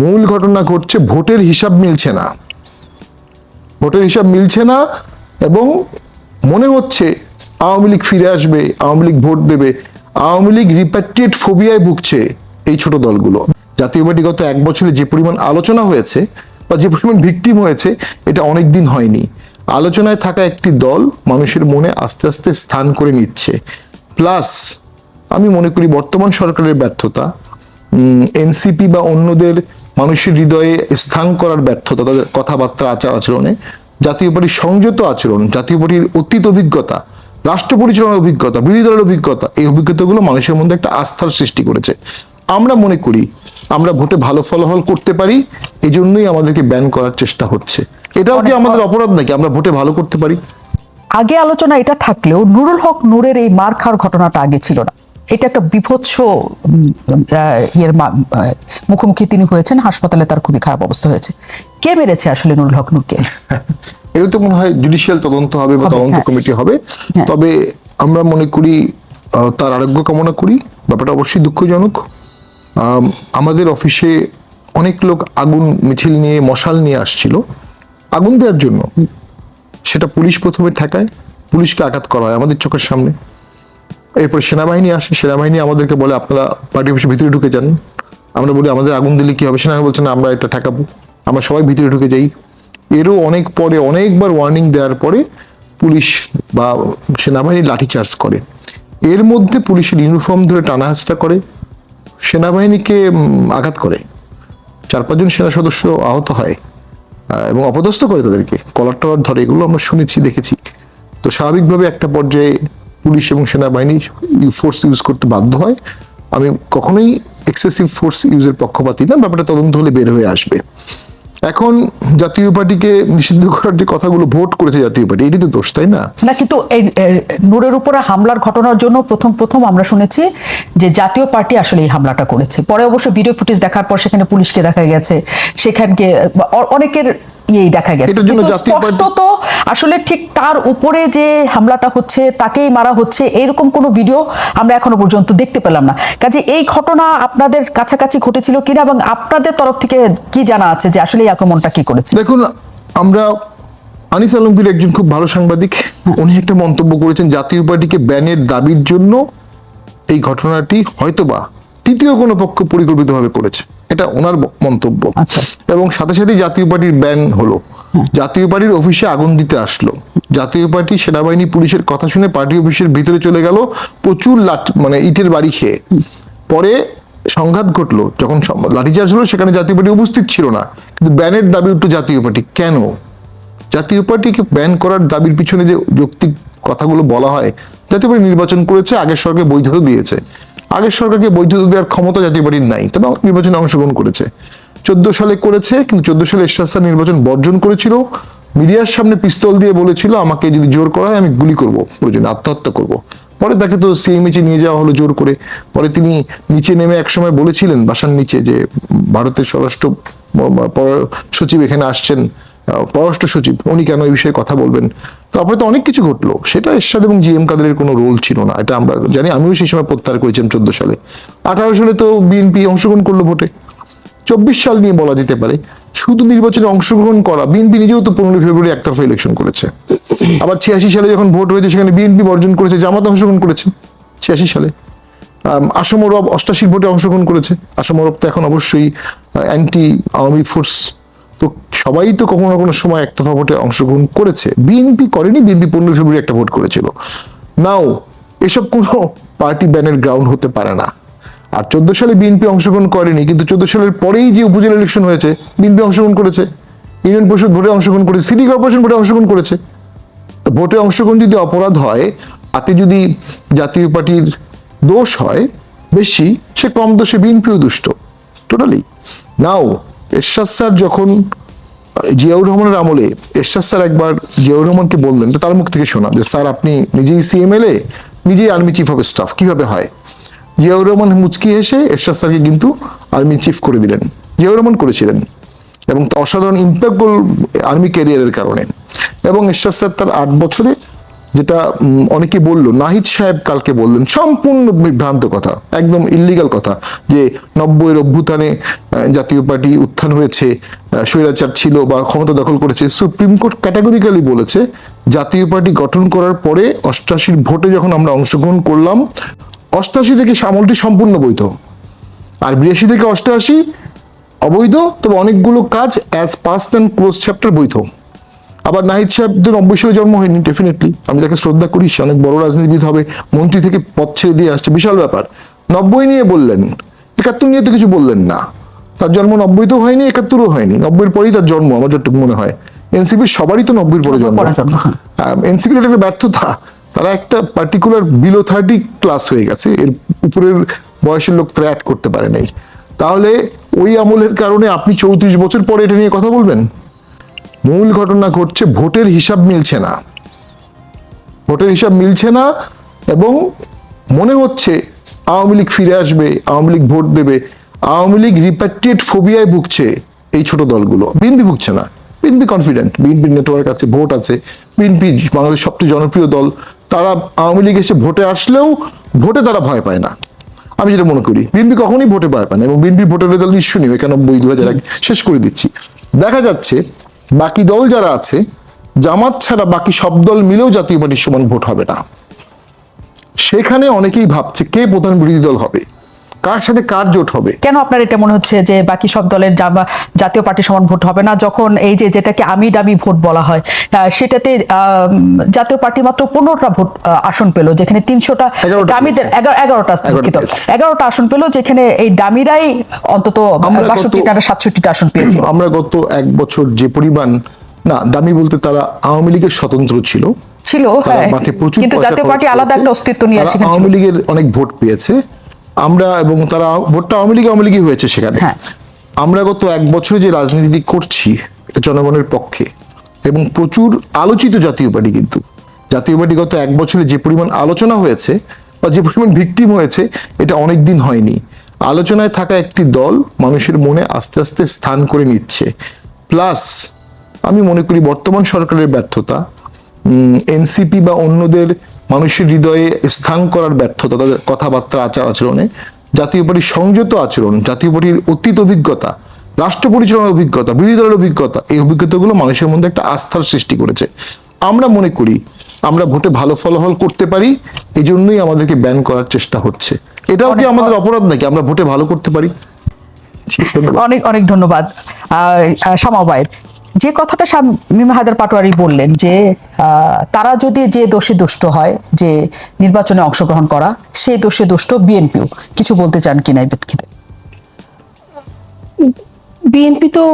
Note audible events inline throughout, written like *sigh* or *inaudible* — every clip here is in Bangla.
মূল ঘটনা ঘটছে, ভোটের হিসাব মিলছে না। ভোটের হিসাব মিলছে না এবং মনে হচ্ছে আওয়ামী লীগ ফিরে আসবে, আওয়ামী লীগ ভোট দেবে। আওয়ামী লীগ রিপ্যাট্রিয়েট ফোবিয়ায় ভুগছে এই ছোট দলগুলো। জাতীয় পার্টি গত এক বছরে যে পরিমাণ আলোচনা হয়েছে বা যে পরিমাণ ভিকটিম হয়েছে, এটা অনেক দিন হয়নি। আলোচনায় থাকা একটি দল মানুষের মনে আস্তে আস্তে স্থান করে নিচ্ছে। প্লাস আমি মনে করি বর্তমান সরকারের ব্যর্থতা এনসিপি বা অন্যদের মানুষের হৃদয়ে স্থান করার ব্যর্থতা তাদের কথাবার্তা আচার আচরণে জাতীয় পার্টির সংযত আচরণ জাতীয় পার্টির অতীত অভিজ্ঞতা রাষ্ট্র পরিচালনার অভিজ্ঞতা বিরোধী দলের অভিজ্ঞতা এই অভিজ্ঞতাগুলো মানুষের মধ্যে একটা আস্থার সৃষ্টি করেছে। আমরা মনে করি আমরা ভোটে ভালো ফলাফল করতে পারি এই জন্যই আমাদেরকে ব্যান করার চেষ্টা হচ্ছে। এটাও কি আমাদের অপরাধ নাকি? আমরা ভোটে ভালো করতে পারি? আগে আলোচনা এটা থাকলেও নুরুল হক নূরের এই মার খাওয়ার ঘটনাটা আগে ছিল না। এটা একটা বিভৎস ইয়ের মুখোমুখি তিনি হয়েছেন হাসপাতালে তার খুবই খারাপ অবস্থা হয়েছে। কে মেরেছে আসলে নুরুল হক নূরকে? *laughs* এটা তো মনে হয় জুডিশিয়াল তদন্ত হবে বা তদন্ত হ্যাঁ। কমিটি হবে। হ্যাঁ। তবে আমরা মনে করি তার আরোগ্য কামনা করি ব্যাপারটা অবশ্যই দুঃখজনক। আমাদের অফিসে অনেক লোক আগুন মিছিল নিয়ে মশাল নিয়ে আসছিল। আগুন দেওয়ার জন্য। সেটা পুলিশ প্রথমে ঠেকায় পুলিশকে আঘাত করা হয় আমাদের চোখের সামনে। এরপর সেনাবাহিনী আসে, সেনাবাহিনী আমাদেরকে বলে, আপনারা পার্টি অফিসের ভিতরে ঢুকে যান। আমরা বলি, আমাদের আগুন দিলে কি হবে? সেনাবাহিনী বলছেন আমরা এটা ঠেকাবো। আমরা সবাই ভিতরে ঢুকে যাই। এরও অনেক পরে, অনেকবার ওয়ার্নিং দেওয়ার পরে পুলিশ বা সেনাবাহিনী লাঠিচার্জ করে। এর মধ্যে পুলিশের ইউনিফর্ম ধরে টানা হাঁচড়া করে। সেনাবাহিনীকে আঘাত করে। চার পাঁচজন সেনা সদস্য আহত হয় এবং অপদস্থ করে তাদেরকে। কলার টলার ধরে, এগুলো আমরা শুনেছি, দেখেছি। তো স্বাভাবিকভাবে একটা পর্যায়ে পুলিশ এবং সেনাবাহিনী ফোর্স ইউজ করতে বাধ্য হয়। আমি কখনোই এক্সেসিভ ফোর্স ইউজের পক্ষপাতী না, ব্যাপারটা তদন্ত হলে বের হয়ে আসবে। এখন জাতীয় পার্টিকে নিষিদ্ধ করার যে কথাগুলো ভোট করেছে জাতীয় পার্টি, এটি তো দোষ, তাই না? না, কিন্তু এই নূরের উপরে হামলার ঘটনার জন্য প্রথম প্রথম আমরা শুনেছি যে জাতীয় পার্টি আসলে এই হামলাটা করেছে। পরে অবশ্য ভিডিও ফুটেজ দেখার পর সেখানে পুলিশকে দেখা গেছে। সেখানকে অনেকের ইয়েই দেখা গেছে। এটার জন্য জাতীয় পার্টি- স্পষ্টত আসলে ঠিক তার উপরে যে হামলাটা হচ্ছে তাকেই মারা হচ্ছে এরকম কোনো ভিডিও আমরা এখনও পর্যন্ত দেখতে পেলাম না। কাজে এই ঘটনা আপনাদের কাছাকাছি ঘটেছিল কিনা এবং আপনাদের তরফ থেকে কি জানা আছে যে আসলে এই আক্রমণটা কি করেছে? দেখুন আমরা আনিস আলমগীর একজন খুব ভালো সাংবাদিক। উনি একটা মন্তব্য করেছেন জাতীয় পার্টিকে ব্যানের দাবির জন্য এই ঘটনাটি হয়তোবা তৃতীয় কোনো পক্ষ পরিকল্পিতভাবে করেছে। এটা ওনার মন্তব্য। আচ্ছা। এবং সাথে সাথে জাতীয় পার্টির ব্যান হলো। জাতীয় পার্টির অফিসে আগুন দিতে আসলো। জাতীয় পার্টি সেনাবাহিনী পুলিশের কথা শুনে পার্টি অফিসের ভিতরে চলে গেল প্রচুর লাঠ মানে ইটের বাড়ি খেয়ে। পরে সংঘাত ঘটলো যখন লাঠিচার্জ হলো সেখানে জাতীয় পার্টি উপস্থিত ছিল না। কিন্তু ব্যানের দাবি উঠল জাতীয় পার্টি কেন? জাতীয় পার্টিকে ব্যান করার দাবির পিছনে যে যৌক্তিক কথাগুলো বলা হয় জাতীয় পার্টি নির্বাচন করেছে আগের সরকার বৈধতা দিয়েছে। আগের সরকারকে বৈধতা দেওয়ার ক্ষমতা জাতীয় পার্টির নাই? তবে নির্বাচনে অংশগ্রহণ করেছে। চোদ্দ সালে করেছে, কিন্তু চোদ্দ সালে এরশাদ নির্বাচন বর্জন করেছিল। মিডিয়ার সামনে পিস্তল দিয়ে বলেছিল, আমাকে যদি জোর করা হয়, আমি গুলি করব। প্রয়োজনে আত্মহত্যা করব। পরে তাকে তো সিএমএচে নিয়ে যাওয়া হলো জোর করে। পরে তিনি নিচে নেমে একসময় বলেছিলেন, বাসার নিচে, যে ভারতের স্বরাষ্ট্র সচিব এখানে আসছেন। পররাষ্ট্র সচিব উনি কেন এই বিষয়ে কথা বলবেন? তারপরে তো অনেক কিছু ঘটলো। সেটা এরশাদ এবং জি এম কাদেরের কোনো রোল ছিল না। এটা আমরা জানি আমিও সেই সময় প্রত্যাহার করেছিলাম চোদ্দ সালে। আঠারো সালে তো বিএনপি অংশগ্রহণ করল ভোটে। চব্বিশ সাল নিয়ে বলা যেতে পারে শুধু নির্বাচনে অংশগ্রহণ করা। বিএনপি নিজেও তো পনেরোই ফেব্রুয়ারি একতরফা ইলেকশন করেছে। আবার ছিয়াশি সালে যখন ভোট হয়েছে সেখানে বিএনপি বর্জন করেছে জামাত অংশগ্রহণ করেছে ছিয়াশি সালে। আম, আসম রব অষ্টাশির ভোটে অংশগ্রহণ করেছে। আসম রব তো এখন অবশ্যই অ্যান্টি আওয়ামী ফোর্স তো সবাই তো কখনো না কোনো সময় একতরফা ভোটে অংশগ্রহণ করেছে। বিএনপি করেনি, বিএনপি পনেরোই ফেব্রুয়ারি একটা ভোট করেছিল। নাও, এসব কোনো পার্টি ব্যানের গ্রাউন্ড হতে পারে না। আর চোদ্দ সালে বিএনপি অংশগ্রহণ করেনি, কিন্তু চোদ্দ সালের পরেই যে উপজেলা ইলেকশন হয়েছে, বিএনপি অংশগ্রহণ করেছে। ইউনিয়ন পরিষদ ভোটে অংশগ্রহণ করেছে, সিটি কর্পোরেশন ভোটে অংশগ্রহণ করেছে। তো ভোটে অংশগ্রহণ যদি অপরাধ হয়, তাতে যদি জাতীয় পার্টির দোষ হয়, বেশি, সে কম দোষে বিএনপিও দুষ্ট টোটালি নাও এরশাদ স্যার যখন, জিয়াউর রহমানের আমলে এরশাদ স্যার একবার জিয়াউর রহমানকে বললেন তার মুখ থেকে শোনা যে, স্যার, আপনি নিজেই সিএমএলএ নিজেই আর্মি চিফ অফ স্টাফ কীভাবে হয়? জিয়াউর রহমান মুচকি হেসে এরশাদ স্যারকে কিন্তু আর্মি চিফ করে দিলেন, জিয়াউর রহমান করেছিলেন। এবং অসাধারণ ইম্প্যাক্টফুল আর্মি ক্যারিয়ারের কারণে। এবং এরশাদ স্যার তার আট বছরে যেটা অনেকে বলল, নাহিদ সাহেব কালকে বললেন, সম্পূর্ণ বিভ্রান্ত কথা, একদম ইল্লিগাল কথা, যে নব্বইয়ের অভ্যুত্থানে জাতীয় পার্টি উত্থান হয়েছে স্বৈরাচার ছিল বা ক্ষমতা দখল করেছে, সুপ্রিম কোর্ট ক্যাটাগরিক্যালি বলেছে, জাতীয় পার্টি গঠন করার পরে অষ্টাশির ভোটে যখন আমরা অংশগ্রহণ করলাম, অষ্টাশি থেকে আমলটি সম্পূর্ণ বৈধ। আর বিরাশি থেকে অষ্টাশি অবৈধ, তবে অনেকগুলো কাজ as past and close chapter বৈধ। আবার নাহিদ সাহেবদের নব্বই সালে জন্ম হয়নি ডেফিনেটলি আমি তাকে শ্রদ্ধা করি সে অনেক বড় রাজনীতিবিদ হবে মন্ত্রী থেকে পথ ছেড়ে দিয়ে আসছে বিশাল ব্যাপার। নব্বই নিয়ে বললেন একাত্তর নিয়ে তো কিছু বললেন না। তার জন্ম নব্বইতেও হয়নি একাত্তরও হয়নি। নব্বইয়ের পরেই তার জন্ম আমার যতটুকু মনে হয়। এনসিপির সবারই তো নব্বইয়ের পরে জন্ম। হ্যাঁ। এনসিপির একটা ব্যর্থতা। তারা একটা পার্টিকুলার বিলো থার্টি ক্লাস হয়ে গেছে এর উপরের বয়সের লোক তারা অ্যাড করতে পারে নাই। তাহলে ওই আমলের কারণে আপনি চৌত্রিশ বছর পরে এটা নিয়ে কথা বলবেন? মূল ঘটনা ঘটছে, ভোটের হিসাব মিলছে না। ভোটের হিসাব মিলছে না এবং মনে হচ্ছে আওয়ামী লীগ ফিরে আসবে, আওয়ামী লীগ ভোট দেবে, আওয়ামী লীগ রিপ্যাট্রিয়েট ফোবিয়ায় ভুগছে এই ছোট দলগুলো। বিএনপি ভুগছে না। বিএনপি কনফিডেন্ট বিএনপির নেটওয়ার্ক আছে, ভোট আছে। বিএনপি বাংলাদেশ সবচেয়ে জনপ্রিয় দল, তারা আওয়ামী লীগ এসে ভোটে আসলেও ভোটে তারা ভয় পায় না। আমি যেটা মনে করি, বিএনপি কখনোই ভোটে ভয় পায় না এবং বিএনপি ভোটের রেজাল্ট নিশ্চয়ই একানব্বই দু হাজার শেষ করে দিচ্ছি। দেখা যাচ্ছে বাকি দল যারা আছে, জামাত ছাড়া বাকি সব দল মিলেও জাতীয় পার্টির সমান ভোট হবে না। সেখানে অনেকেই ভাবছে কে প্রধান বিরোধী দল হবে। কার সাথে কার জোট হবে? কেন আপনার এটা মনে হচ্ছে যে বাকি সব দলের জাতীয় পার্টি সমান ভোট হবে না? যখন এই যে যেটাকে আমি ডামি ভোট বলা হয় সেটাতে জাতীয় পার্টি মাত্র পনেরোটা ভোট আসন পেল যেখানে তিনশোটা ডামিদের এগারো- এগারোটা এগারোটা আসন পেল যেখানে এই ডামিরাই অন্তত বাষট্টিটা সাতষট্টিটা আসন পেয়েছে। *clears throat* আমরা গত এক বছর যে পরিমাণ না দামি বলতে তারা আওয়ামী লীগের স্বতন্ত্র ছিল। ছিল হ্যাঁ। মাঠে প্রচুর কিন্তু জাতীয় পার্টি আলাদা একটা অস্তিত্ব নিয়ে আওয়ামী লীগের অনেক ভোট পেয়েছে। আমরা এবং তারা ভোটটা আওয়ামী লীগ আওয়ামী লীগই হয়েছে সেখানে। হ্যাঁ। আমরা গত এক বছরে যে রাজনীতি করছি জনগণের পক্ষে এবং প্রচুর আলোচিত জাতীয় পার্টি কিন্তু। জাতীয় পার্টি গত এক বছরে যে পরিমাণ আলোচনা হয়েছে বা যে পরিমাণ ভিকটিম হয়েছে এটা অনেক দিন হয়নি। আলোচনায় থাকা একটি দল মানুষের মনে আস্তে আস্তে স্থান করে নিচ্ছে। প্লাস আমি মনে করি বর্তমান সরকারের ব্যর্থতা এনসিপি বা অন্যদের মানুষের হৃদয়ে স্থান করার ব্যর্থতা তাদের কথাবার্তা আচার আচরণে জাতীয় পার্টির সংযত আচরণ জাতীয় পার্টির অতীত অভিজ্ঞতা রাষ্ট্র পরিচালনার অভিজ্ঞতা বিরোধী দলের অভিজ্ঞতা এই অভিজ্ঞতাগুলো মানুষের মধ্যে একটা আস্থার সৃষ্টি করেছে। আমরা মনে করি আমরা ভোটে ভালো ফলাফল করতে পারি এই জন্যই আমাদেরকে ব্যান করার চেষ্টা হচ্ছে। এটাও কি আমাদের অপরাধ নাকি? আমরা ভোটে ভালো করতে পারি? অনেক অনেক ধন্যবাদ। সামাবায়ের। যে কথাটা শামীম হায়দার পাটোয়ারি বললেন যে তারা যদি যে দোষে দুষ্ট হয়, যে নির্বাচনে অংশগ্রহণ করা, সেই দোষে দুষ্ট বিএনপিও। কিছু বলতে চান কিনা এই প্রেক্ষিতে বিএনপি তো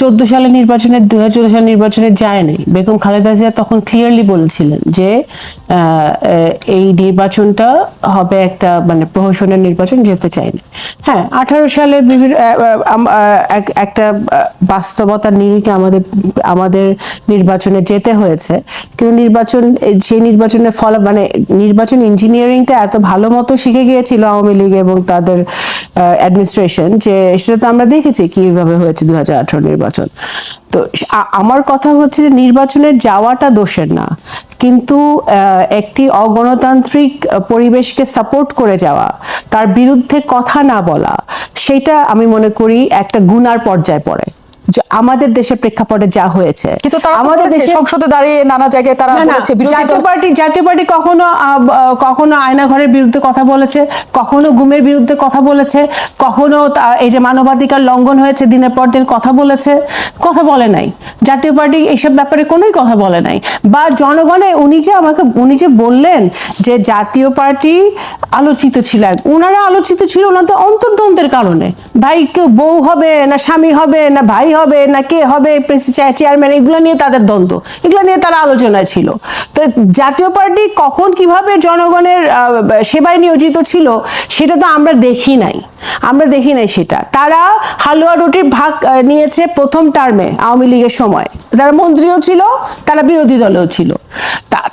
চোদ্দ সালে নির্বাচনে, দুই হাজার চোদ্দ সালে নির্বাচনে যায়নি। বেগম খালেদা জিয়া তখন ক্লিয়ারলি বলেছিলেন যে এই নির্বাচনটা হবে একটা মানে প্রহসনের নির্বাচন, যেতে চায়নি। হ্যাঁ আঠারো সালে বিভিন্ন একটা বাস্তবতার নিরিখে আমাদের আমাদের নির্বাচনে যেতে হয়েছে। কিন্তু নির্বাচন সেই নির্বাচনের ফল মানে নির্বাচন ইঞ্জিনিয়ারিংটা এত ভালো মতো শিখে গিয়েছিল আওয়ামী লীগ এবং তাদের অ্যাডমিনিস্ট্রেশন যে, সেটা তো আমরা দেখেছি। কীভাবে হয়েছে দু হাজার আঠারো নির্বাচন। তো আমার কথা হচ্ছে যে নির্বাচনে যাওয়াটা দোষের না। কিন্তু একটি অগণতান্ত্রিক পরিবেশকে সাপোর্ট করে যাওয়া, তার বিরুদ্ধে কথা না বলা, সেটা আমি মনে করি একটা গুনার পর্যায়ে পড়ে। আমাদের দেশের প্রেক্ষাপটে যা হয়েছে। কিন্তু আমাদের দেশে সংসদে দাঁড়িয়ে নানা জায়গায় তারা বলেছে বিরোধী জাতীয় পার্টি জাতীয় পার্টি কখনো কখনো আয়নাঘরের বিরুদ্ধে কথা বলেছে কখনো গুমের বিরুদ্ধে কথা বলেছে কখনো এই যে মানবাধিকার লঙ্ঘন হয়েছে দিনের পর দিন কথা বলেছে কথা বলে নাই। জাতীয় পার্টি এইসব ব্যাপারে কোনোই কথা বলে নাই। বা জনগণে উনি যে আমাকে উনি যে বললেন যে জাতীয় পার্টি আলোচিত ছিল ওনারা আলোচিত ছিল ওনাদের অন্তর্দ্বন্দ্বের কারণে। ভাই কেউ বউ হবে না স্বামী হবে না ভাই হবে না কে হবে চেয়ারম্যান এগুলো নিয়ে তাদের দ্বন্দ্ব। এগুলো নিয়ে তারা আলোচনা ছিল। তো জাতীয় পার্টি কখন কীভাবে জনগণের সেবায় নিয়োজিত ছিল, সেটা তো আমরা দেখি নাই। আমরা দেখি নাই সেটা। তারা হালুয়া রুটির ভাগ নিয়েছে প্রথম টার্মে আওয়ামী লীগের সময়। তারা মন্ত্রীও ছিল, তারা বিরোধী দলেও ছিল।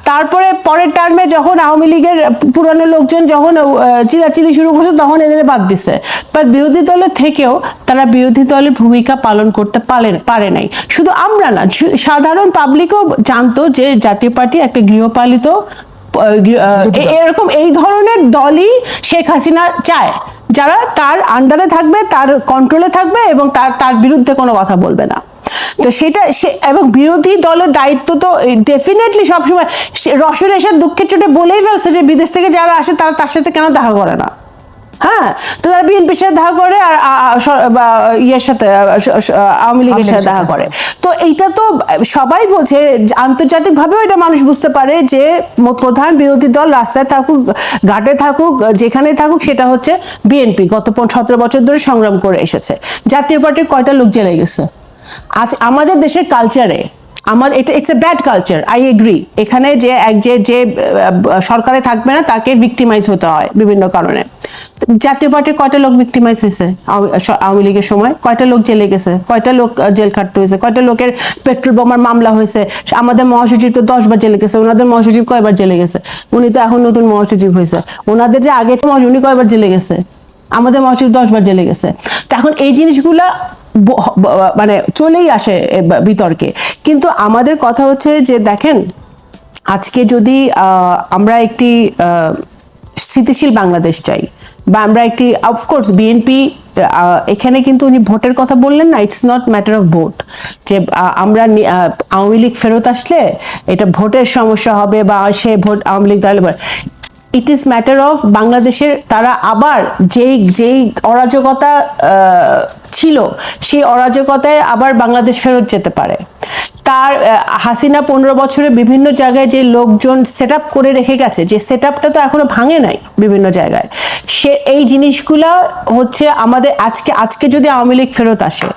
তারপরে পরের টার্মে যখন আওয়ামী লীগের পুরানো লোকজন যখন চিরাচিরি শুরু করছে তখন এদের বাদ দিছে। বাট বিরোধী দলের থেকেও তারা বিরোধী দলের ভূমিকা পালন করতে পারে পারে নাই। শুধু আমরা না সাধারণ পাবলিকও জানতো যে জাতীয় পার্টি একটা গৃহপালিত দল। এরকম এই ধরনের দলই শেখ হাসিনা চায় যারা তার আন্ডারে থাকবে তার কন্ট্রোলে থাকবে এবং তার তার বিরুদ্ধে কোনো কথা বলবে না। তো সেটা সে এবং বিরোধী দলের দায়িত্ব তো ডেফিনেটলি সবসময় সে- রসুন এসে দুঃখের চোটে বলেই ফেলছে যে বিদেশ থেকে যারা আসে তারা তার সাথে কেন দেখা করে না? হ্যাঁ? তো তারা বিএনপির সাথে দেখা করে আর ইয়ের সাথে আওয়ামী লীগের সাথে দেখা করে। তো এইটা তো সবাই বলছে আন্তর্জাতিক ভাবেও এটা মানুষ বুঝতে পারে যে প্রধান বিরোধী দল রাস্তায় থাকুক ঘাটে থাকুক যেখানে থাকুক সেটা হচ্ছে বিএনপি গত সতেরো বছর ধরে সংগ্রাম করে এসেছে। জাতীয় পার্টির কয়টা লোক জেলে গেছে? আজ আমাদের দেশের কালচারে আমার এটা it's a bad culture I agree এখানে যে এক যে যে সরকারে থাকবে না, তাকে ভিক্টিমাইজ হতে হয় বিভিন্ন কারণে। জাতীয় পার্টির কয়টা লোক ভিক্টিমাইজ হয়েছে আওয়ামী- লীগের সময়? কয়টা লোক জেলে গেছে? কয়টা লোক জেল খাটতে হয়েছে? কয়টা লোকের পেট্রোল বোমার মামলা হয়েছে? আমাদের মহাসচিব তো দশবার জেলে গেছে, ওনাদের মহাসচিব কয়বার জেলে গেছে? উনি তো এখন নতুন মহাসচিব হয়েছে। ওনাদের যে আগে উনি কয়বার জেলে গেছে? আমাদের মহাসচিব দশ বার জেলে গেছে। এখন এই জিনিসগুলা মানে চলেই আসে বিতর্কে। কিন্তু আমাদের কথা হচ্ছে যে দেখেন, আজকে যদি আমরা একটি স্থিতিশীল বাংলাদেশ চাই, বা আমরা একটি অফকোর্স বিএনপি এখানে কিন্তু উনি ভোটের কথা বললেন না it's not matter of vote যে আমরা আওয়ামী লীগ ফেরত আসলে এটা ভোটের সমস্যা হবে, বা সে ভোট আওয়ামী লীগ দলে ইট ইজ ম্যাটার অফ বাংলাদেশের তারা আবার যেই যেই অরাজকতা ছিল, সেই অরাজকতায় আবার বাংলাদেশ ফেরত যেতে পারে। তার হাসিনা পনেরো বছরে বিভিন্ন জায়গায় যে লোকজন সেট করে রেখে গেছে, যে সেট তো এখনও ভাঙে নাই বিভিন্ন জায়গায়, সে, এই জিনিসগুলা হচ্ছে আমাদের আজকে আজকে যদি আওয়ামী লীগ ফেরত আসে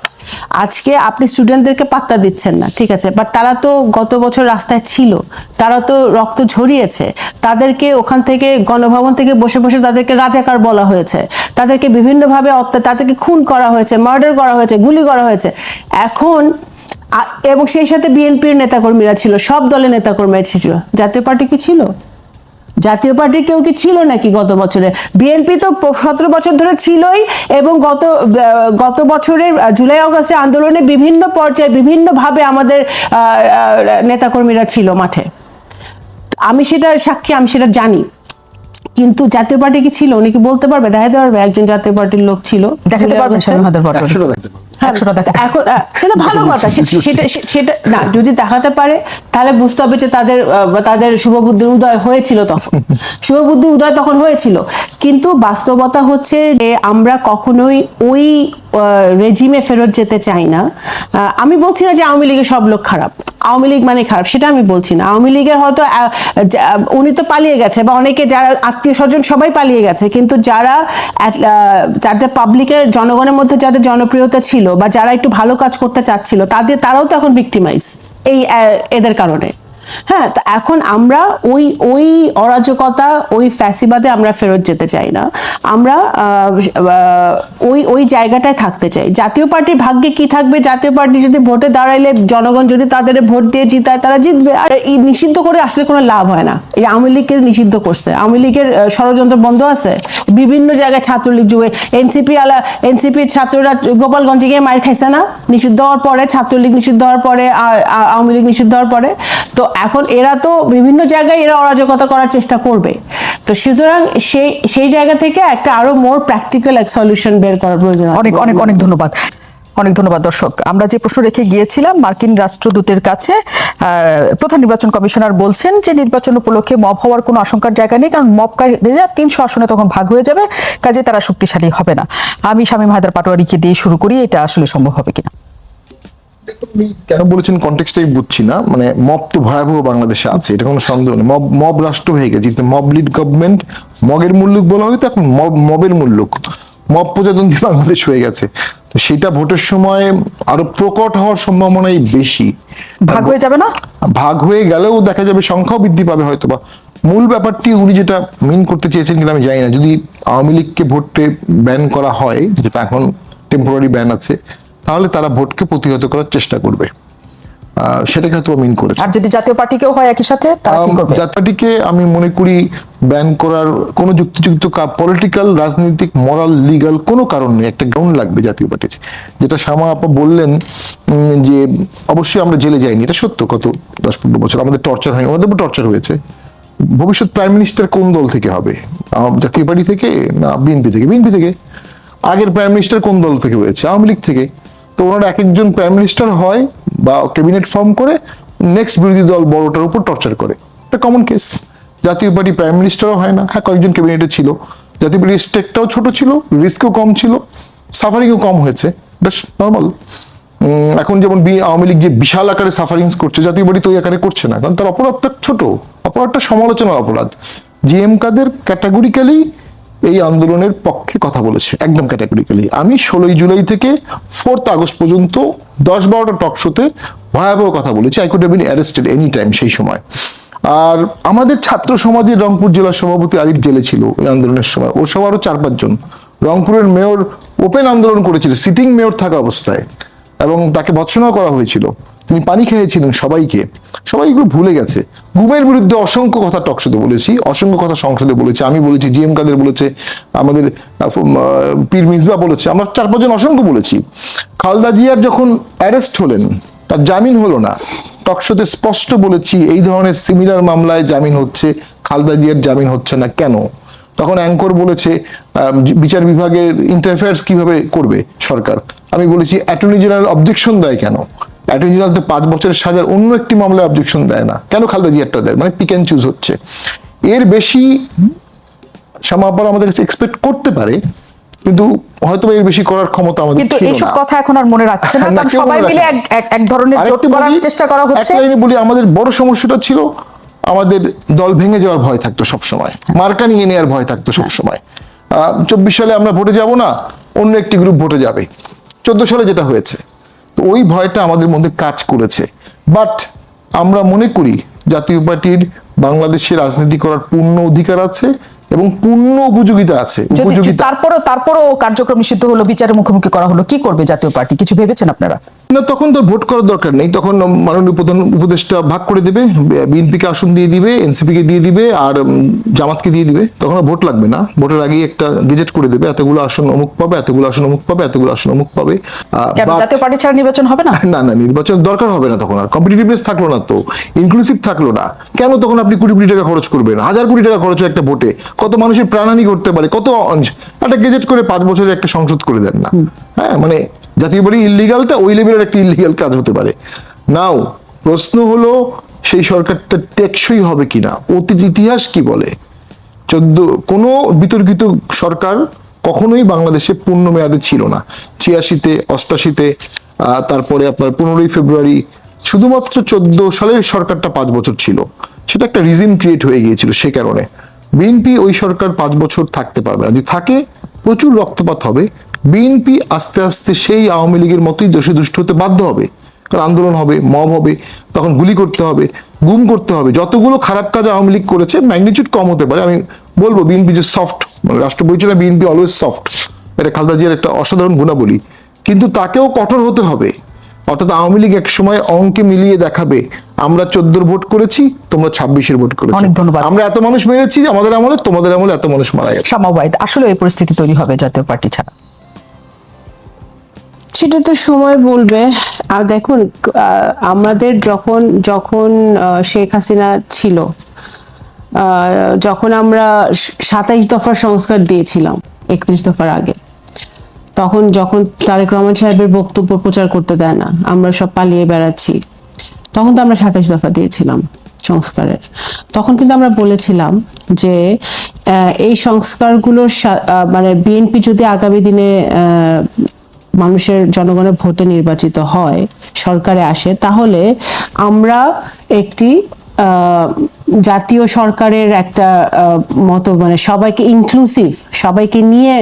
আজকে আপনি স্টুডেন্টদেরকে পাত্তা দিচ্ছেন না, ঠিক আছে? বাট তারা তো গত বছর রাস্তায় ছিল, তারা তো রক্ত ঝরিয়েছে, তাদেরকে ওখান থেকে গণভবন থেকে বসে বসে তাদেরকে রাজাকার বলা হয়েছে, তাদেরকে বিভিন্নভাবে তাদেরকে খুন করা হয়েছে মার্ডার করা হয়েছে, গুলি করা হয়েছে। এখন এবং সেই সাথে বিএনপির নেতাকর্মীরা ছিল, সব দলের নেতাকর্মীরা ছিল, জাতীয় পার্টি কি ছিল? জাতীয় পার্টির কেউ কি ছিল নাকি গত বছরে? বিএনপি তো সতেরো বছর ধরে ছিলই এবং গত গত বছরের জুলাই আগস্টের আন্দোলনে বিভিন্ন পর্যায়ে বিভিন্নভাবে আমাদের নেতাকর্মীরা ছিল মাঠে। আমি সেটার সাক্ষী, আমি সেটা জানি। কিন্তু জাতীয় পার্টি কি ছিল? উনি কি বলতে পারবে? দেখাতে পারবে একজন জাতীয় পার্টির লোক ছিল। দেখাতে। একশোটা দেখা এখন সেটা ভালো কথা। সেটা সেটা না যদি দেখাতে পারে তাহলে বুঝতে হবে যে তাদের তাদের শুভবুদ্ধির উদয় হয়েছিল তখন। *laughs* শুভবুদ্ধির উদয় তখন হয়েছিল। কিন্তু বাস্তবতা হচ্ছে যে আমরা কখনোই ওই রেজিমে ফেরত যেতে চাই না। আহ, আমি বলছি না যে আওয়ামী লীগের সব লোক খারাপ। আওয়ামী লীগ মানে খারাপ, সেটা আমি বলছি না। আওয়ামী লীগের হয়তো উনি তো পালিয়ে গেছে, বা অনেকে যারা, আত্মীয় স্বজন সবাই পালিয়ে গেছে, কিন্তু যারা যাদের পাবলিকের জনগণের মধ্যে যাদের জনপ্রিয়তা ছিল, বা যারা একটু ভালো কাজ করতে চাচ্ছিল, তাদের, তারাও তো এখন ভিক্টিমাইজ এই এদের কারণে। হ্যাঁ তো এখন আমরা ওই ওই অরাজকতা, ওই ফ্যাসিবাদে আমরা ফেরত যেতে চাই না। আমরা ওই ওই জায়গাটায় থাকতে চাই। জাতীয় পার্টির ভাগ্যে কি থাকবে? জাতীয় পার্টি যদি ভোটে দাঁড়াইলে জনগণ যদি তাদের ভোট দিয়ে জিতায়, তারা জিতবে। আর এই নিষিদ্ধ করে আসলে কোনো লাভ হয় না। এই আওয়ামী লীগকে নিষিদ্ধ করছে। আওয়ামী লীগের ষড়যন্ত্র বন্ধ আছে। বিভিন্ন জায়গায় ছাত্রলীগ যুগে এনসিপি আলা এনসিপির ছাত্ররা গোপালগঞ্জে গিয়ে মার খাইছে না? নিষিদ্ধ হওয়ার পরে, ছাত্রলীগ নিষিদ্ধ হওয়ার পরে আওয়ামী লীগ নিষিদ্ধ হওয়ার পরে। তো এখন এরা তো বিভিন্ন জায়গায় এরা অরাজকতা করার চেষ্টা করবে। তো সুতরাং সেই সেই জায়গা থেকে একটা আরও মোর প্র্যাকটিক্যাল এক সলিউশন বের করার প্রয়োজন অনেক অনেক অনেক ধন্যবাদ। অনেক ধন্যবাদ, দর্শক। আমরা যে প্রশ্ন রেখে গিয়েছিলাম, মার্কিন রাষ্ট্রদূতের কাছে প্রধান নির্বাচন কমিশনার বলছেন যে নির্বাচন উপলক্ষে মব হওয়ার কোনো আশঙ্কার জায়গা নেই, কারণ মবকারীরা তিনশো আসনে তখন ভাগ হয়ে যাবে, কাজে তারা শক্তিশালী হবে না। আমি স্বামী হায়দার পাটোয়ারিকে দিয়ে শুরু করি, এটা আসলে সম্ভব হবে কিনা। উনি কেন বলেছেন কন্টেক্সটাই বুঝছি না? মানে মব তো ভয়াবহ বাংলাদেশে আছে এটা কোনো সন্দেহ নেই। মব মব রাষ্ট্র হয়ে গেছে মব লিড গভর্নমেন্ট মগের মুল্লুক বলা হয়তো এখন মব মবের মুল্লুক। মব প্রজাতন্ত্রী *laughs* বাংলাদেশ হয়ে গেছে। তো সেটা ভোটের সময় আরও প্রকট হওয়ার সম্ভাবনাই বেশি। ভাগ হয়ে যাবে না? ভাগ হয়ে গেলেও দেখা যাবে সংখ্যাও বৃদ্ধি পাবে হয়তো বা মূল ব্যাপারটি উনি যেটা মিন করতে চেয়েছেন কিনা আমি জানি না। যদি আওয়ামী লীগকে ভোটে ব্যান করা হয় যেটা এখন টেম্পোরারি ব্যান আছে তাহলে তারা ভোটকে প্রতিহত করার চেষ্টা করবে। সেটাকে হয়তো মিন করেছে। আর যদি জাতীয় পার্টিকেও হয় একই সাথে তারা কি করবে? যাত্রাটিকে আমি মনে করি ব্যান করার কোনো যুক্তিযুক্ত পলিটিক্যাল রাজনৈতিক মরাল লিগাল কোনো কারণ নেই। একটা গ্রাউন্ড লাগবে জাতীয় পার্টির। যেটা শ্যামা আপা বললেন যে অবশ্যই আমরা জেলে যাইনি। এটা সত্য। কত দশ পনেরো বছর আমাদের টর্চার হয়নি আমাদের টর্চার হয়েছে। ভবিষ্যৎ প্রাইম মিনিস্টার কোন দল থেকে হবে? জাতীয় পার্টি থেকে না বিএনপি থেকে? বিএনপি থেকে। আগের প্রাইম মিনিস্টার কোন দল থেকে হয়েছে? আওয়ামী লীগ থেকে। তো ওনারা এক একজন প্রাইম মিনিস্টার হয় বা ক্যাবিনেট ফর্ম করে নেক্সট বিরোধী দল বড়টার উপর টর্চার করে। এটা common case Jatiya party prime মিনিস্টারও হয় না। হ্যাঁ কয়েকজন ক্যাবিনেটে ছিল। জাতীয় পার্টির স্টেকটাও ছোট ছিল রিস্কও কম ছিল সাফারিংও কম হয়েছে। নর্মাল এখন যেমন বি, আওয়ামী লীগ যে বিশাল আকারে সাফারিংস করছে, জাতীয় পার্টি তো ওই আকারে করছে না, কারণ তার অপরাধটা ছোট। অপরাধটা সমালোচনার অপরাধ। জিএম কাদের ক্যাটাগরিক্যালি এই আন্দোলনের পক্ষে কথা বলেছে, একদম ক্যাটাগরিক্যালি আমি ষোলোই জুলাই থেকে ফোর্থ আগস্ট পর্যন্ত দশ বারোটা টক শোতে ভয়াবহ কথা বলেছি। I could been arrested any time সেই সময়। আর আমাদের ছাত্র সমাজের রংপুর জেলা সভাপতি আরিফ জেলে ছিল এই আন্দোলনের সময়। ও সব আরও চার পাঁচজন রংপুরের মেয়র ওপেন আন্দোলন করেছিল সিটিং মেয়র থাকা অবস্থায়। এবং তাকে ভৎসনা করা হয়েছিল। তিনি পানি খেয়েছিলেন সবাইকে। সবাই এগুলো ভুলে গেছে। গুমের বিরুদ্ধে অসংখ্য কথা টকশোতে বলেছি, অসংখ্য কথা সংসদে বলেছি। আমি বলেছি জি এম কাদের বলেছে, আমাদের পীর মিসবা বলেছে, আমরা চার পাঁচজন অসংখ্য বলেছি। খালদা জিয়ার যখন অ্যারেস্ট হলেন, তার জামিন হলো না। টকশোতে স্পষ্ট বলেছি, এই ধরনের সিমিলার মামলায় জামিন হচ্ছে, খালদা জিয়ার জামিন হচ্ছে না কেন? তখন অ্যাঙ্কর বলেছে বিচার বিভাগের ইন্টারফেয়ার্স কীভাবে করবে সরকার? আমি বলেছি অ্যাটর্নি জেনারেল অবজেকশন দেয় কেন? অ্যাটর্নি জেনারেল তো পাঁচ বছরের সাজার অন্য একটি মামলায় অবজেকশন দেয় না। কেন খালদা জিয়ারটা দেয়? মানে পিক অ্যান্ড চুজ হচ্ছে। এর বেশি সমাপন আমাদের কাছে এক্সপেক্ট করতে পারে কিন্তু হয়তো এর বেশি করার ক্ষমতা আমাদের কিন্তু এইসব কথা এখন আর মনে রাখছে না *laughs* কারণ সবাই মিলে এক এক- ধরনের জোট করার চেষ্টা করা হচ্ছে। এক বলি আমাদের বড় সমস্যাটা ছিল আমাদের দল ভেঙে যাওয়ার ভয় থাকতো সব সময় মার্কা নিয়ে নেওয়ার ভয় থাকতো সব সময় চব্বিশ সালে আমরা ভোটে যাব না অন্য একটি গ্রুপ ভোটে যাবে। চোদ্দ সালে যেটা হয়েছে তো ওই ভয়টা আমাদের মধ্যে কাজ করেছে। বাট আমরা মনে করি জাতীয় পার্টির বাংলাদেশে রাজনীতি করার পূর্ণ অধিকার আছে এবং পূর্ণ উপযোগিতা আছে তারপরও তারপরও কার্যক্রম নিষিদ্ধ হলো বিচারের মুখোমুখি করা হলো কি করবে জাতীয় পার্টি? কিছু ভেবেছেন আপনারা? না তখন তো ভোট করার দরকার নেই। তখন মাননীয় প্রধান উপদেষ্টা ভাগ করে দেবে বিএনপিকে আসন দিয়ে দিবে এনসিপি কে দিয়ে দিবে আর জামাতকে দিয়ে দিবে। তখন ভোট লাগবে না। ভোটের আগেই একটা গেজেট করে দেবে এতগুলো আসন অমুক পাবে এতগুলো আসন অমুক পাবে এতগুলো আসন অমুক পাবে। জাতীয় পার্টি ছাড়া নির্বাচন হবে না? না না নির্বাচন দরকার হবে না তখন আর। কম্পিটিটিভনেস থাকল না তো। ইনক্লুসিভ থাকল না। কেন তখন আপনি কোটি কোটি টাকা খরচ করবেন? হাজার কোটি টাকা খরচ হয় একটা ভোটে। কত মানুষের প্রাণহানি করতে পারে কত একটা গেজেট করে পাঁচ বছরে একটা সংসদ করে দেন না। হ্যাঁ মানে জাতীয় বাড়ি ইলিগালটা ওই লেভেলের একটা ইলিগাল কাজ হতে পারে। নাও প্রশ্ন হলো সেই সরকারটা টেকসই হবে কিনা? অতীত ইতিহাস কি বলে? চোদ্দ কোনো বিতর্কিত সরকার কখনোই বাংলাদেশে পূর্ণ মেয়াদে ছিল না। ছিয়াশিতে অষ্টাশিতে তারপরে আপনার পনেরোই ফেব্রুয়ারি শুধুমাত্র চোদ্দ সালের সরকারটা পাঁচ বছর ছিল। সেটা একটা রিজিম ক্রিয়েট হয়ে গিয়েছিল সে কারণে। বিএনপি ওই সরকার পাঁচ বছর থাকতে পারবে না। যদি থাকে, প্রচুর রক্তপাত হবে। বিএনপি আস্তে আস্তে সেই আওয়ামী লীগের মতোই দোষী দুষ্ট হতে বাধ্য হবে। কারণ আন্দোলন হবে, মব হবে, তখন গুলি করতে হবে, গুম করতে হবে। যতগুলো খারাপ কাজ আওয়ামী লীগ করেছে ম্যাগনিচিউড কম হতে পারে। আমি বলব, বিএনপি যে সফট মানে রাষ্ট্র পরিচালনা, বিএনপি অলওয়েজ সফট এটা খালদা জিয়ার একটা অসাধারণ গুণাবলী। কিন্তু তাকেও কঠোর হতে হবে। অর্থাৎ আওয়ামী লীগ এক সময় অঙ্কে মিলিয়ে দেখাবে আমরা চোদ্দোর ভোট করেছি তোমরা ছাব্বিশের ভোট করেছ। অনেক ধন্যবাদ। আমরা এত মানুষ মেরেছি আমাদের আমলে তোমাদের আমলে এত মানুষ মারা গেছে। সামাবাইদ আসলে এই পরিস্থিতি তৈরি হবে জাতীয় পার্টি ছাড়া। সেটা তো সময় বলবে। আর দেখুন আহ, আমাদের যখন যখন আহ, শেখ হাসিনা ছিল আহ, যখন আমরা সাতাইশ দফার সংস্কার দিয়েছিলাম একত্রিশ দফার আগে তখন যখন তারেক রহমান সাহেবের বক্তব্য প্রচার করতে দেয় না, আমরা সব পালিয়ে বেড়াচ্ছি, তখন তো আমরা সাতাশ দফা দিয়েছিলাম সংস্কারের। তখন কিন্তু আমরা বলেছিলাম যে এই সংস্কারগুলোর মানে বিএনপি যদি আগামী দিনে মানুষের জনগণের ভোটে নির্বাচিত হয়, সরকারে আসে, তাহলে আমরা একটি জাতীয় সরকারের একটা মতো মানে সবাইকে ইনক্লুসিভ সবাইকে নিয়ে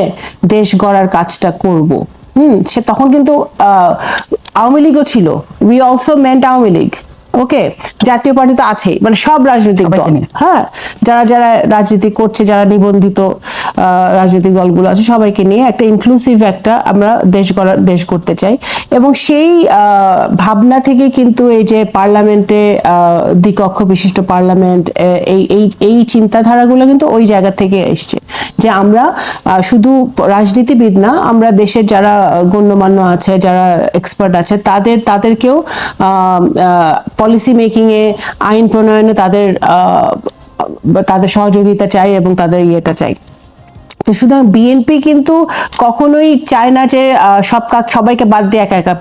দেশ গড়ার কাজটা করব। হুম, সে তখন কিন্তু আওয়ামী লীগও ছিল। We also meant Awami League. Okay Jatiya party তো আছেই মানে সব রাজনৈতিক দল। হ্যাঁ যারা যারা রাজনীতি করছে যারা নিবন্ধিত আহ, রাজনৈতিক দলগুলো আছে সবাইকে নিয়ে একটা ইনক্লুসিভ একটা আমরা দেশ গড়ার দেশ করতে চাই। এবং সেই ভাবনা থেকে কিন্তু এই যে পার্লামেন্টে দ্বিকক্ষ বিশিষ্ট পার্লামেন্ট এই এই এই চিন্তাধারাগুলো কিন্তু ওই জায়গা থেকে এসছে যে আমরা শুধু রাজনীতিবিদ না আমরা দেশের যারা গণ্যমান্য আছে যারা এক্সপার্ট আছে তাদের তাদেরকেও পলিসি মেকিংয়ে আইন প্রণয়নে তাদের তাদের সহযোগিতা চাই এবং তাদের ইয়েটা চাই। তো সুতরাং বিএনপি কিন্তু কখনোই চায় না যে সব কাক সবাইকে বাদ দিয়ে একা একা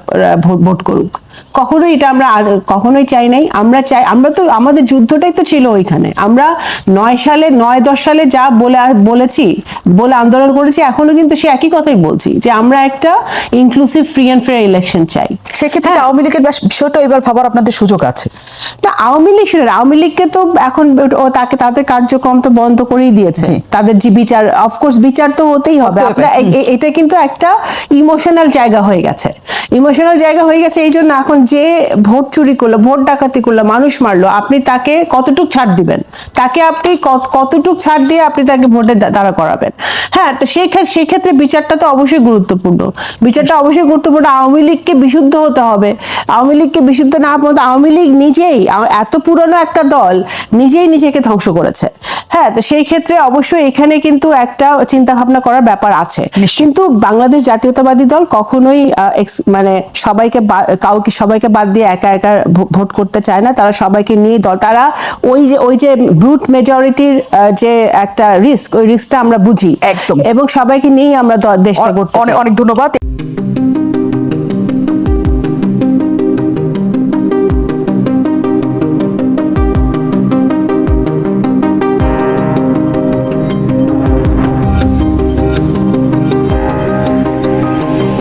ভোট করুক। কখনোই এটা আমরা কখনোই চাই নাই। আমরা চাই আমরা তো আমাদের যুদ্ধটাই তো ছিল ওইখানে। আমরা নয় সালে নয় দশ সালে যা বলে বলেছি বলে আন্দোলন করেছি এখনও কিন্তু সে একই কথাই বলছি যে আমরা একটা inclusive free and fair election চাই। সেক্ষেত্রে আওয়ামী লীগের বিষয়টা এবার ভাবার আপনাদের সুযোগ আছে। না আওয়ামী লীগ শুনে আওয়ামী লীগকে তো এখন তাকে তাদের কার্যক্রম তো বন্ধ করেই দিয়েছে। তাদের যে বিচার অফকোর্স বিচার তো হতেই হবে। আপনার এটা কিন্তু একটা ইমোশনাল জায়গা হয়ে গেছে। ইমোশনাল জায়গা হয়ে গেছে এই জন্য এখন যে ভোট চুরি করল ভোট ডাকাতি করল মানুষ মারলো আপনি তাকে কতটুক ছাড় দিবেন? তাকে আপনি কতটুক ছাড় দিয়ে আপনি তাকে ভোটে দাঁড়া করাবেন? হ্যাঁ তো সেই ক্ষেত্রে বিচারটা তো অবশ্যই গুরুত্বপূর্ণ। বিচারটা অবশ্যই গুরুত্বপূর্ণ। আওয়ামী লীগকে বিশুদ্ধ হতে হবে। আওয়ামী লীগকে বিশুদ্ধ না হতে আওয়ামী লীগ নিজেই এত পুরনো একটা দল নিজেই নিজেকে ধ্বংস করেছে। হ্যাঁ তো সেই ক্ষেত্রে অবশ্যই এখানে কিন্তু একটা চিন্তা ভাবনা করার ব্যাপার আছে। কিন্তু বাংলাদেশ জাতীয়তাবাদী দল কখনোই মানে সবাইকে কাউকে সবাইকে বাদ দিয়ে একা একা ভোট করতে চায় না তারা সবাইকে নিয়ে দল। তারা ওই যে ওই যে ব্রুট মেজরিটির যে একটা রিস্ক ওই রিস্কটা আমরা বুঝি। একদম। এবং সবাইকে নিয়েই আমরা দেশটা করতে অনেক ধন্যবাদ।